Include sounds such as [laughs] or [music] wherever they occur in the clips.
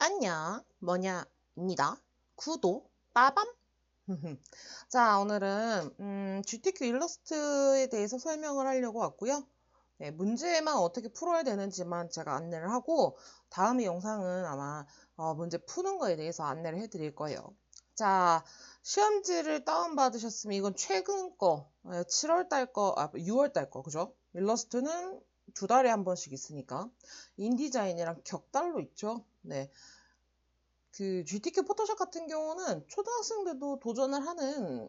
안녕, 뭐냐입니다. 구독, 빠밤! [laughs] 자, 오늘은, 음, GTQ 일러스트에 대해서 설명을 하려고 왔고요. 네, 문제만 어떻게 풀어야 되는지만 제가 안내를 하고, 다음 영상은 아마, 어, 문제 푸는 거에 대해서 안내를 해드릴 거예요. 자, 시험지를 다운받으셨으면 이건 최근 거, 7월달 거, 아, 6월달 거, 그죠? 일러스트는 두 달에 한 번씩 있으니까. 인디자인이랑 격달로 있죠. 네. 그 GTK 포토샵 같은 경우는 초등학생들도 도전을 하는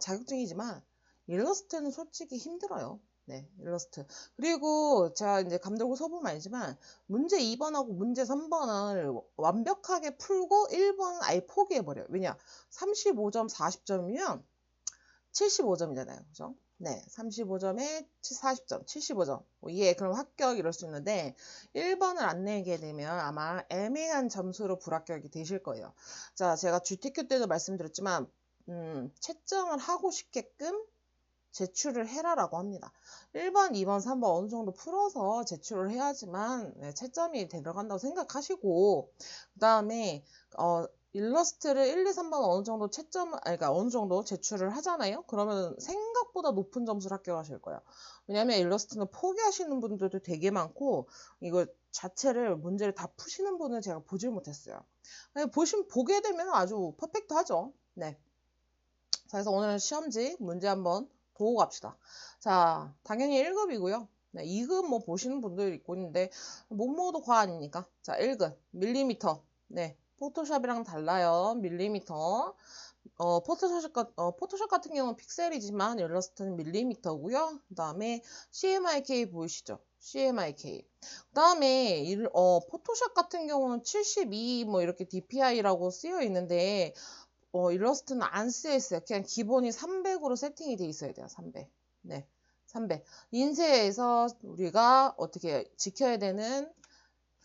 자격증이지만 일러스트는 솔직히 힘들어요. 네, 일러스트. 그리고 제가 이제 감독을 써보면 알지만 문제 2번하고 문제 3번을 완벽하게 풀고 1번은 아예 포기해버려요. 왜냐? 35점, 40점이면 75점이잖아요. 그죠? 네, 35점에 40점, 75점. 예, 그럼 합격 이럴 수 있는데 1번을 안 내게 되면 아마 애매한 점수로 불합격이 되실 거예요. 자, 제가 GTQ 때도 말씀드렸지만 음, 채점을 하고 싶게끔 제출을 해라라고 합니다. 1번, 2번, 3번 어느 정도 풀어서 제출을 해야지만 네, 채점이 들어간다고 생각하시고 그 다음에 어, 일러스트를 1, 2, 3번 어느 정도 채점, 아니, 그러니까 어느 정도 제출을 하잖아요? 그러면 생각보다 높은 점수를 합격하실 거예요. 왜냐면 일러스트는 포기하시는 분들도 되게 많고, 이거 자체를, 문제를 다 푸시는 분은 제가 보질 못했어요. 보신, 보게 되면 아주 퍼펙트 하죠. 네. 자, 그래서 오늘 시험지 문제 한번 보고 갑시다. 자, 당연히 1급이고요. 네, 2급 뭐 보시는 분들 있고 있는데, 못 먹어도 과 아닙니까? 자, 1급, 밀리미터. 네. 포토샵이랑 달라요. 밀리미터. 어, 포토샵, 어, 포토샵 같은 경우는 픽셀이지만 일러스트는 밀리미터고요. 그 다음에 CMYK 보이시죠? CMYK. 그 다음에 어, 포토샵 같은 경우는 72 뭐 이렇게 DPI라고 쓰여 있는데 어, 일러스트는 안 쓰여 있어요. 그냥 기본이 300으로 세팅이 돼 있어야 돼요. 300. 네. 300. 인쇄에서 우리가 어떻게 지켜야 되는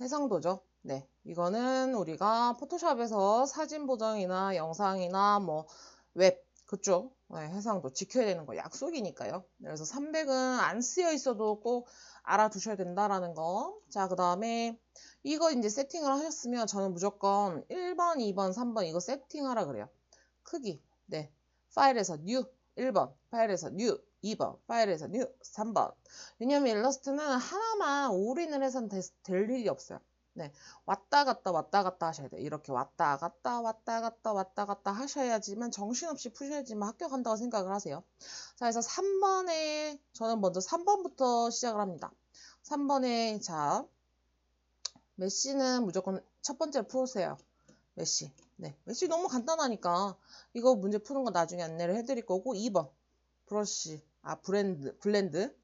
해상도죠. 네. 이거는 우리가 포토샵에서 사진 보정이나 영상이나 뭐 웹 그쪽 네, 해상도 지켜야 되는 거 약속이니까요. 그래서 300은 안 쓰여 있어도 꼭 알아두셔야 된다라는 거. 자, 그 다음에 이거 이제 세팅을 하셨으면 저는 무조건 1번, 2번, 3번 이거 세팅하라 그래요. 크기. 네. 파일에서 new 1번, 파일에서 new 2번, 파일에서 new 3번. 왜냐면 일러스트는 하나만 올인을 해서는 될 일이 없어요. 네. 왔다 갔다 왔다 갔다 하셔야 돼요. 이렇게 왔다 갔다 왔다 갔다 왔다 갔다 하셔야지만 정신없이 푸셔야지만 합격한다고 생각을 하세요. 자, 그래서 3번에 저는 먼저 3번부터 시작을 합니다. 3번에 자 메시는 무조건 첫 번째로 풀으세요. 메시. 네. 메시 너무 간단하니까 이거 문제 푸는 거 나중에 안내를 해드릴 거고 2번 브러쉬. 아 브랜드 블렌드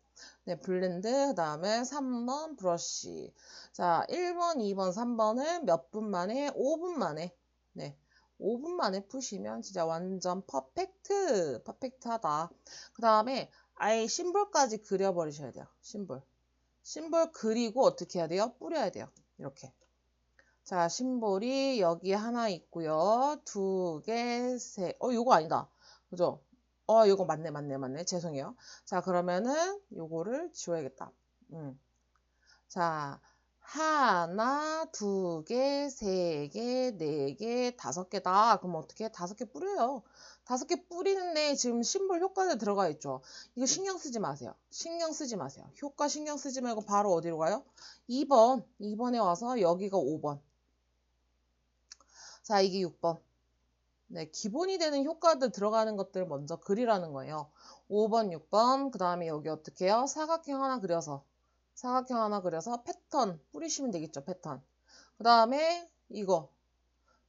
네, 블렌드, 그 다음에 3번 브러쉬. 자, 1번, 2번, 3번을 몇분 만에? 5분 만에. 네. 5분 만에 푸시면 진짜 완전 퍼펙트, 퍼펙트하다. 그 다음에 아예 심볼까지 그려버리셔야 돼요. 심볼. 심볼 그리고 어떻게 해야 돼요? 뿌려야 돼요. 이렇게. 자, 심볼이 여기 하나 있고요. 두 개, 세. 어, 요거 아니다. 그죠? 어, 이거 맞네, 맞네, 맞네. 죄송해요. 자, 그러면은 요거를 지워야겠다. 음. 자, 하나, 두 개, 세 개, 네 개, 다섯 개다. 그럼 어떻게 해? 다섯 개 뿌려요. 다섯 개 뿌리는데 지금 심볼 효과가 들어가 있죠. 이거 신경 쓰지 마세요. 신경 쓰지 마세요. 효과 신경 쓰지 말고 바로 어디로 가요? 2번. 2번에 와서 여기가 5번. 자, 이게 6번. 네, 기본이 되는 효과들 들어가는 것들 먼저 그리라는 거예요. 5번, 6번, 그 다음에 여기 어떻게 해요? 사각형 하나 그려서 사각형 하나 그려서 패턴 뿌리시면 되겠죠, 패턴. 그 다음에 이거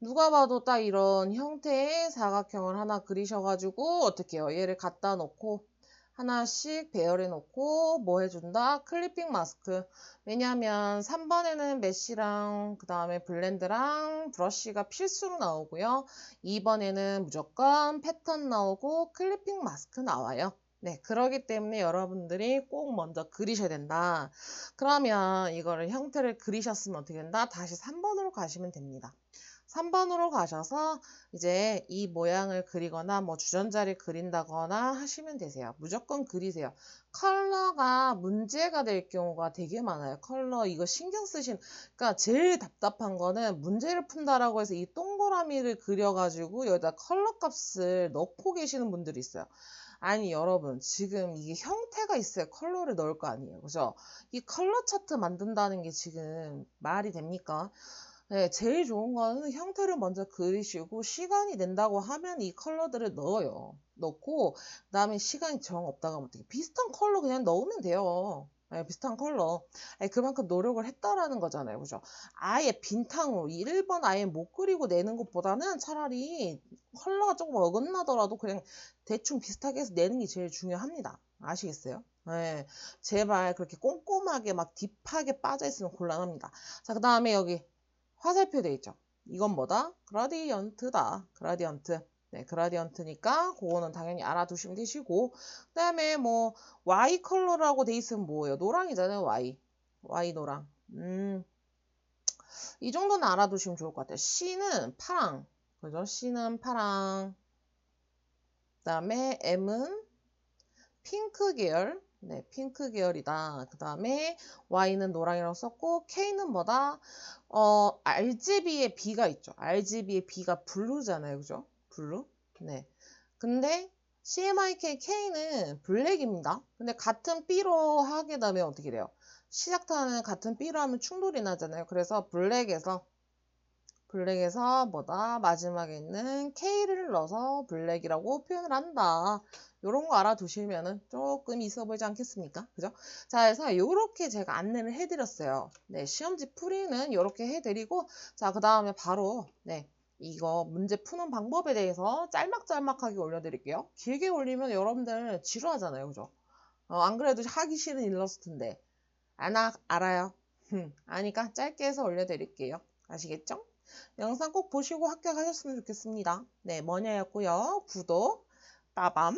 누가 봐도 딱 이런 형태의 사각형을 하나 그리셔가지고 어떻게 해요? 얘를 갖다 놓고 하나씩 배열해 놓고 뭐 해준다? 클리핑 마스크. 왜냐하면 3번에는 메쉬랑 그 다음에 블렌드랑 브러쉬가 필수로 나오고요. 2번에는 무조건 패턴 나오고 클리핑 마스크 나와요. 네, 그러기 때문에 여러분들이 꼭 먼저 그리셔야 된다. 그러면 이거를 형태를 그리셨으면 어떻게 된다? 다시 3번으로 가시면 됩니다. 3번으로 가셔서 이제 이 모양을 그리거나 뭐 주전자를 그린다거나 하시면 되세요. 무조건 그리세요. 컬러가 문제가 될 경우가 되게 많아요. 컬러 이거 신경 쓰신 그러니까 제일 답답한 거는 문제를 푼다라고 해서 이 동그라미를 그려가지고 여기다 컬러 값을 넣고 계시는 분들이 있어요. 아니 여러분 지금 이게 형태가 있어야 컬러를 넣을 거 아니에요. 그죠? 이 컬러 차트 만든다는 게 지금 말이 됩니까? 네, 제일 좋은 거는 형태를 먼저 그리시고 시간이 된다고 하면 이 컬러들을 넣어요. 넣고 그다음에 시간이 정 없다고 하면 어떻게 비슷한 컬러 그냥 넣으면 돼요. 네, 비슷한 컬러. 네, 그만큼 노력을 했다라는 거잖아요. 그죠? 아예 빈탕으로 1번 아예 못 그리고 내는 것보다는 차라리 컬러가 조금 어긋나더라도 그냥 대충 비슷하게 해서 내는 게 제일 중요합니다. 아시겠어요? 네, 제발 그렇게 꼼꼼하게 막 딥하게 빠져있으면 곤란합니다. 자, 그 다음에 여기 화살표 돼 있죠. 이건 뭐다? 그라디언트다. 그라디언트. 네, 그라디언트니까 그거는 당연히 알아두시면 되시고 그 다음에 뭐 Y 컬러라고 돼 있으면 뭐예요? 노랑이잖아요. Y. Y 노랑. 음, 이 정도는 알아두시면 좋을 것 같아요. C는 파랑. 그죠? C는 파랑. 그 다음에 M은 핑크 계열. 네, 핑크 계열이다. 그 다음에 Y는 노랑이라고 썼고 K는 뭐다? 어, RGB의 B가 있죠. RGB의 B가 블루잖아요. 그죠? 블루. 네. 근데 CMYK K는 블랙입니다. 근데 같은 B로 하게 되면 어떻게 돼요? 시작타는 같은 B로 하면 충돌이 나잖아요. 그래서 블랙에서 블랙에서 뭐다? 마지막에 있는 K를 넣어서 블랙이라고 표현을 한다. 요런 거 알아두시면은 조금 있어 보이지 않겠습니까? 그죠? 자, 그래서 요렇게 제가 안내를 해드렸어요. 네, 시험지 풀이는 요렇게 해드리고, 자, 그 다음에 바로, 네, 이거 문제 푸는 방법에 대해서 짤막짤막하게 올려드릴게요. 길게 올리면 여러분들 지루하잖아요. 그죠? 어, 안 그래도 하기 싫은 일러스트인데. 안, 아, 알아요. 아니까 짧게 해서 올려드릴게요. 아시겠죠? 영상 꼭 보시고 합격하셨으면 좋겠습니다. 네, 뭐냐였고요. 구독, 빠밤.